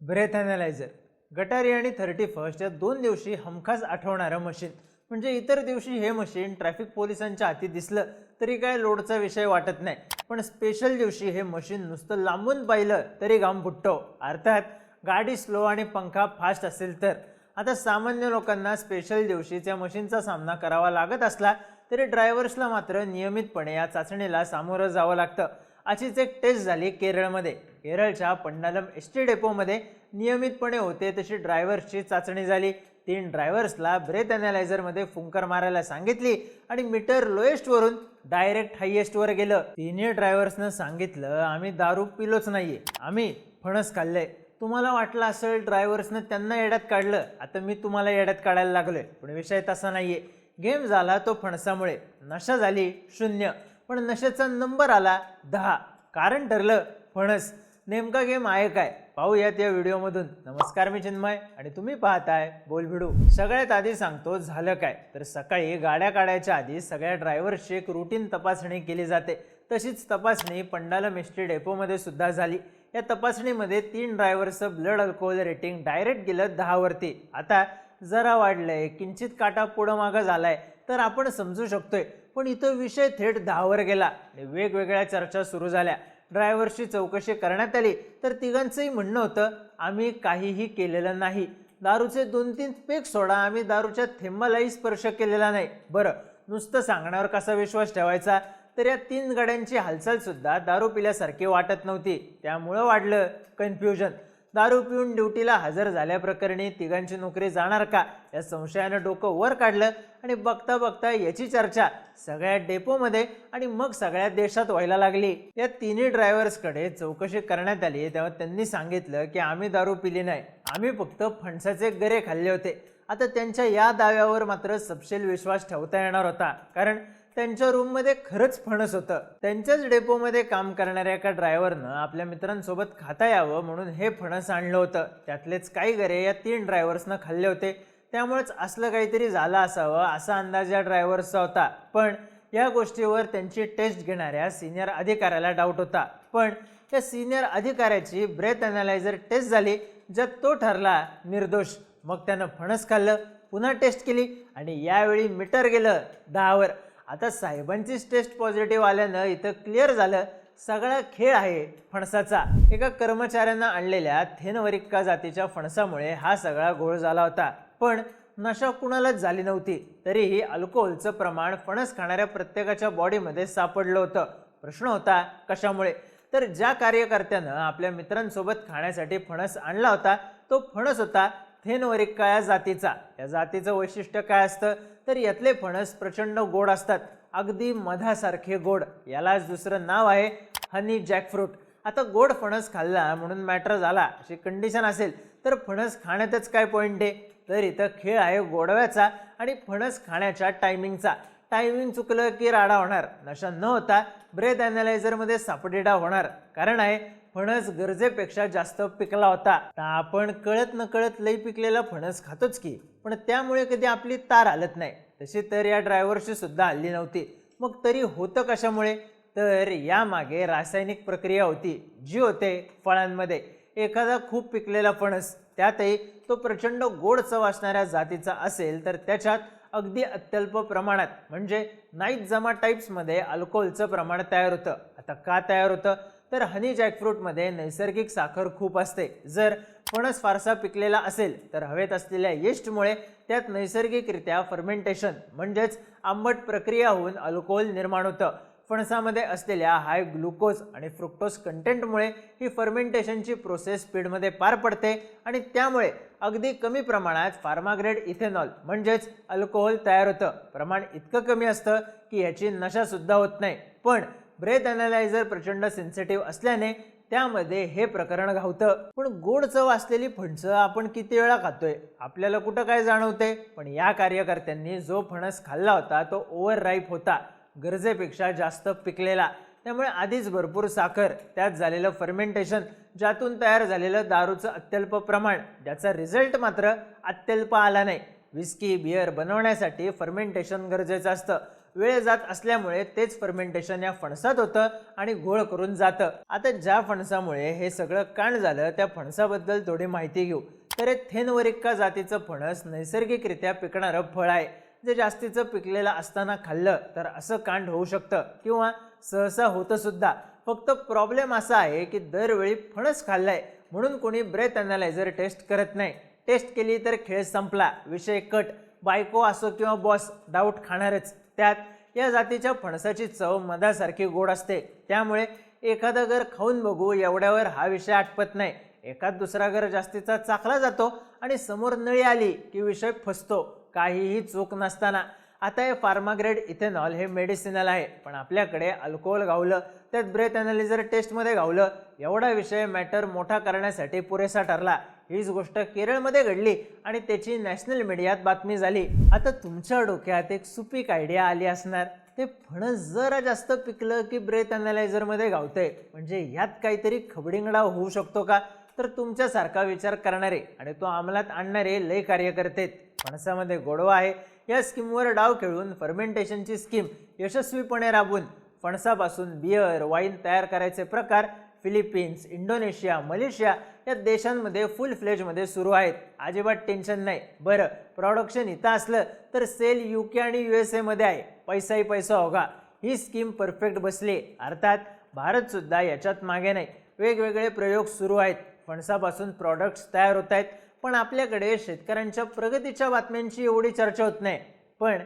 Breath analyser गटारी आणि thirty first या दोन दिवशी हमखास आठवणारं मशीन म्हणजे इतर दिवशी हे मशीन ट्रॅफिक पोलिसांच्या हाती दिसलं तरी काय लोडचा विषय वाटत नाही. पण स्पेशल दिवशी हे मशीन नुसतं लांबून पाहिलं तरी घाम फुटतो अर्थात गाडी स्लो आणि पंखा फास्ट असेल तर. आता सामान्य लोकांना स्पेशल दिवशी त्या मशीनचा सामना करावा लागत असला तरी ड्रायव्हर्सला मात्र नियमितपणे या चाचणीला सामोरं जावं लागतं. अशीच एक टेस्ट झाली केरळमध्ये. केरळच्या पंडालम एस टी डेपोमध्ये नियमितपणे होते. तशी ड्रायव्हर्सची चाचणी झाली. तीन ड्रायव्हर्सला ब्रेथ ॲनालायझरमध्ये फुंकर मारायला सांगितली आणि मीटर लोएस्टवरून डायरेक्ट हायेस्टवर गेलं. तिन्ही ड्रायव्हर्सनं सांगितलं आम्ही दारू पिलोच नाहीये. आम्ही फणस खाल्लंय. तुम्हाला वाटलं असेल ड्रायव्हर्सनं त्यांना येड्यात काढलं. आता मी तुम्हाला येड्यात काढायला लागलोय. पण विषय तसा नाहीये. गेम झाला तो फणसामुळे. नशा झाली शून्य. पण नशेचा नंबर आला दहा. कारण ठरलं फणस. नेमका गेम आहे काय? पाहूयात या व्हिडिओमधून. नमस्कार मी चिन्मय आणि तुम्ही पाहताय बोल भिडू सगळ्यात आधी सांगतो झालं काय? तर सकाळी गाड्या काढायच्या आधी सगळ्या ड्रायव्हर्सची एक रुटीन तपासणी केली जाते. तशीच तपासणी पंडालम एस टी डेपोमध्ये सुद्धा झाली. या तपासणीमध्ये तीन ड्रायव्हरचं ब्लड अल्कोहोल रेटिंग डायरेक्ट गेलं दहावरती आता जरा वाढलंय. किंचित काटा पुढं मागं झालाय. तर आपण समजू शकतोय. पण इथं विषय थेट दहावर गेला आणि वेगवेगळ्या चर्चा सुरू झाल्या. ड्रायव्हरची चौकशी करण्यात आली. तर तिघांचंही म्हणणं होतं आम्ही काहीही केलेलं नाही. दारूचे दोन तीन पेक सोडा. आम्ही दारूच्या थेंबालाही स्पर्श केलेला नाही. बरं नुसतं सांगण्यावर कसा विश्वास ठेवायचा? तर या तीन गाड्यांची हालचाल सुद्धा दारू पिल्यासारखी वाटत नव्हती. त्यामुळं वाढलं कन्फ्युजन दारू पिऊन ड्युटीला हजर झाल्याप्रकरणी तिघांची नोकरी जाणार का? या संशयानं डोकं वर काढलं आणि बघता बघता याची चर्चा सगळ्या डेपोमध्ये आणि मग सगळ्या देशात व्हायला लागली. या तिन्ही ड्रायव्हर्सकडे चौकशी करण्यात आली तेव्हा त्यांनी सांगितलं की आम्ही दारू पिली नाही. आम्ही फक्त फणसाचे गरे खाल्ले होते. आता त्यांच्या या दाव्यावर मात्र सपशेल विश्वास ठेवता येणार होता. कारण त्यांच्या रूममध्ये खरंच फणस होतं. त्यांच्याच डेपोमध्ये काम करणाऱ्या एका ड्रायव्हरनं आपल्या मित्रांसोबत खाता यावं म्हणून हे फणस आणलं होतं. त्यातलेच काही गरे या तीन ड्रायव्हर्सनं खाल्ले होते. त्यामुळेच असलं काहीतरी झालं असावं असा अंदाज या ड्रायव्हर्सचा होता. पण या गोष्टीवर त्यांची टेस्ट घेणाऱ्या सिनियर अधिकाऱ्याला डाऊट होता. पण त्या सिनियर अधिकाऱ्याची ब्रेथ अनालायझर टेस्ट झाली ज्यात तो ठरला निर्दोष. मग त्यानं फणस खाल्लं पुन्हा टेस्ट केली आणि यावेळी मीटर गेलं दहावर. आता साहेबांचीच टेस्ट पॉझिटिव्ह आल्यानं इथं क्लिअर झालं. सगळा खेळ आहे फणसाचा. एका कर्मचाऱ्यांना आणलेल्या थेनवरिक्का जातीच्या फणसामुळे हा सगळा घोळ झाला होता. पण नशा कुणालाच झाली नव्हती. तरीही अल्कोहोलचं प्रमाण फणस खाणाऱ्या प्रत्येकाच्या बॉडीमध्ये सापडलं होतं. प्रश्न होता कशामुळे? तर ज्या कार्यकर्त्यानं आपल्या मित्रांसोबत खाण्यासाठी फणस आणला होता तो फणस होता थेनवरिक्का या जातीचा. या जातीचं वैशिष्ट्य काय असतं? तर यातले फणस प्रचंड गोड असतात. अगदी मधासारखे गोड. यालाच दुसरं नाव आहे हनी जॅकफ्रूट आता गोड फणस खाल्ला म्हणून मॅटर झाला. अशी कंडिशन असेल तर फणस खाण्यातच काय पॉईंट आहे? तर इथं खेळ आहे गोडव्याचा आणि फणस खाण्याच्या टायमिंगचा टायमिंग चुकलं की राडा होणार. नशा न होता ब्रेथ ॲनालायझरमध्ये सापडेडा होणार. कारण आहे फणस गरजेपेक्षा जास्त पिकला होता. तर आपण कळत न कळत लई पिकलेला फणस खातोच की पण त्यामुळे कधी आपली तार हलत नाही. तशी तर या ड्रायव्हरशी सुद्धा हल्ली नव्हती. मग तरी होतं कशामुळे? तर यामागे रासायनिक प्रक्रिया होती जी होते फळांमध्ये. एखादा खूप पिकलेला फणस त्यातही तो प्रचंड गोड चव असणाऱ्या जातीचा असेल तर त्याच्यात अगदी अत्यल्प प्रमाणात म्हणजे नाईट जमा टाईप्समध्ये अल्कोहोलचं प्रमाण तयार होतं. आता का तयार होतं? तर हनी जॅकफ्रूटमध्ये नैसर्गिक साखर खूप असते. जर फणस फारसा पिकलेला असेल तर हवेत असलेल्या येस्टमुळे त्यात नैसर्गिकरित्या फर्मेंटेशन म्हणजेच आंबट प्रक्रिया होऊन अल्कोहोल निर्माण होतं. फणसामध्ये असलेल्या हाय ग्लुकोज आणि फ्रुक्टोज कंटेंटमुळे ही फर्मेंटेशनची प्रोसेस स्पीडमध्ये पार पडते आणि त्यामुळे अगदी कमी प्रमाणात फार्माग्रेड इथेनॉल म्हणजेच अल्कोहोल तयार होतं. प्रमाण इतकं कमी असतं की ह्याची नशासुद्धा होत नाही. पण ब्रेथ अनालायझर प्रचंड सेन्सिटिव्ह असल्याने त्यामध्ये हे प्रकरण घावतं. पण गोड चव असलेली फणसं आपण किती वेळा खातोय? आपल्याला कुठं काय जाणवते? पण या कार्यकर्त्यांनी जो फणस खाल्ला होता तो ओव्हर राईप होता. गरजेपेक्षा जास्त पिकलेला. त्यामुळे आधीच भरपूर साखर त्यात झालेलं फर्मेंटेशन ज्यातून तयार झालेलं दारूचं अत्यल्प प्रमाण ज्याचा रिझल्ट मात्र अत्यल्प आला नाही. विस्की बियर बनवण्यासाठी फर्मेंटेशन गरजेचं असतं. वेळ जात असल्यामुळे तेच फर्मेंटेशन या फणसात होतं आणि गोळ करून जातं. आता ज्या फणसामुळे हे सगळं कांड झालं त्या फणसाबद्दल थोडी माहिती घेऊ. तर हे थेनवरिक्का जातीचं फणस नैसर्गिकरित्या पिकणारं फळ आहे. जे जास्तीचं पिकलेलं असताना खाल्लं तर असं कांड होऊ शकतं किंवा सहसा होतं सुद्धा. फक्त प्रॉब्लेम असा आहे की दरवेळी फणस खाल्लाय म्हणून कोणी ब्रेथ अनालायझर टेस्ट करत नाही. टेस्ट केली तर खेळ संपला विषय कट. बायको असो किंवा बॉस डाऊट खाणारच. त्यात या जातीच्या फणसाची चव मधासारखी गोड असते. त्यामुळे एखादं घर खाऊन बघू एवढ्यावर हा विषय आटपत नाही. एखाद दुसरा घर जास्तीचा चाकला जातो आणि समोर नळी आली की विषय फसतो. काहीही चूक नसताना. आता हे फार्माग्रेड इथेनॉल हे मेडिसिनल आहे पण आपल्याकडे अल्कोहोल गावलं त्यात ब्रेथ अनालिझर टेस्टमध्ये गावलं एवढा विषय मॅटर मोठा करण्यासाठी पुरेसा ठरला. हीच गोष्ट केरळमध्ये घडली आणि त्याची नॅशनल मीडियात बातमी झाली. आता तुमच्या डोक्यात एक सुपीक आयडिया आली असणार. ते फणस जरा जास्त पिकलं की ब्रेथ अनालायझरमध्ये गावतंय. म्हणजे यात काहीतरी खबडिंगडा होऊ शकतो का? तर तुमच्यासारखा विचार करणारे आणि तो अंमलात आणणारे लय कार्यकर्ते आहेत. फणसामध्ये गोडवा आहे. या स्कीमवर डाव खेळून फर्मेंटेशनची स्कीम यशस्वीपणे राबवून फणसापासून बियर वाईन तयार करायचे प्रकार फिलिपिन्स इंडोनेशिया मलेशिया या देशांमध्ये फुल फ्लेजमध्ये सुरू आहेत. अजिबात टेन्शन नाही. बरं प्रॉडक्शन इथं असलं तर सेल यू के आणि यू एस एमध्ये आहे. पैसाही पैसा होगा. ही स्कीम परफेक्ट बसली. अर्थात भारतसुद्धा याच्यात मागे नाही. वेगवेगळे प्रयोग सुरू आहेत. फणसापासून प्रॉडक्ट्स तयार होत आहेत. पण आपल्याकडे शेतकऱ्यांच्या प्रगतीच्या बातम्यांची एवढी चर्चा होत नाही. पण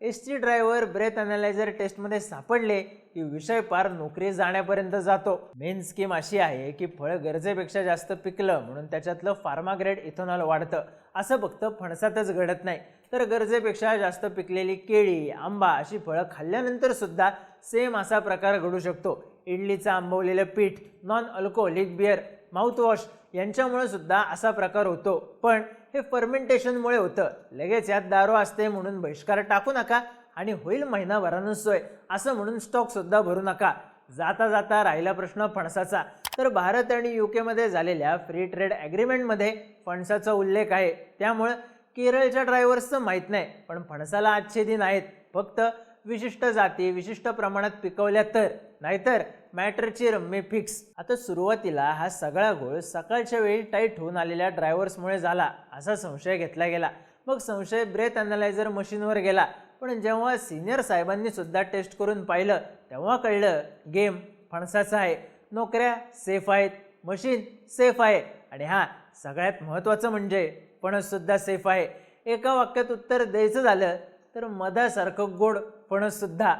S T driver breath analyser टेस्टमध्ये सापडले. की विषय पार नोकरी जाण्यापर्यंत जातो. मेन स्कीम अशी आहे की फळ गरजेपेक्षा जास्त पिकलं म्हणून त्याच्यातलं फार्माग्रेड इथेनॉल वाढतं. असं फक्त फणसातच घडत नाही. तर गरजेपेक्षा जास्त पिकलेली केळी आंबा अशी फळं खाल्ल्यानंतर सुद्धा सेम असा प्रकार घडू शकतो. इडलीचं आंबवलेलं पीठ नॉन अल्कोहोलिक बिअर माउथवॉश यांच्यामुळे सुद्धा असा प्रकार होतो. पण हे फर्मेंटेशनमुळे होतं. लगेच यात दारू असते म्हणून बहिष्कार टाकू नका. आणि होईल महिनाभरानं सोय. असं म्हणून स्टॉकसुद्धा भरू नका. जाता जाता राहिला प्रश्न फणसाचा. तर भारत आणि यू केमध्ये झालेल्या फ्री ट्रेड ॲग्रीमेंटमध्ये फणसाचा उल्लेख आहे. त्यामुळं केरळच्या ड्रायव्हर्सचं माहीत नाही पण फणसाला आजचे दिन आहेत फक्त विशिष्ट जाती विशिष्ट प्रमाणात पिकवल्या तर. नाहीतर मॅटरची रम्मी फिक्स आता सुरुवातीला हा सगळा घोळ सकाळच्या वेळी टाईट होऊन आलेल्या ड्रायव्हर्समुळे झाला असा संशय घेतला गेला. मग संशय ब्रेथ अनालायझर मशीनवर गेला. पण जेव्हा सिनियर साहेबांनी सुद्धा टेस्ट करून पाहिलं तेव्हा कळलं गेम फणसाचा आहे. नोकऱ्या सेफ आहेत. मशीन सेफ आहे. आणि हा सगळ्यात महत्त्वाचं म्हणजे फणससुद्धा सेफ आहे. एका वाक्यात उत्तर द्यायचं झालं तर मधासारखं गोड फणससुद्धा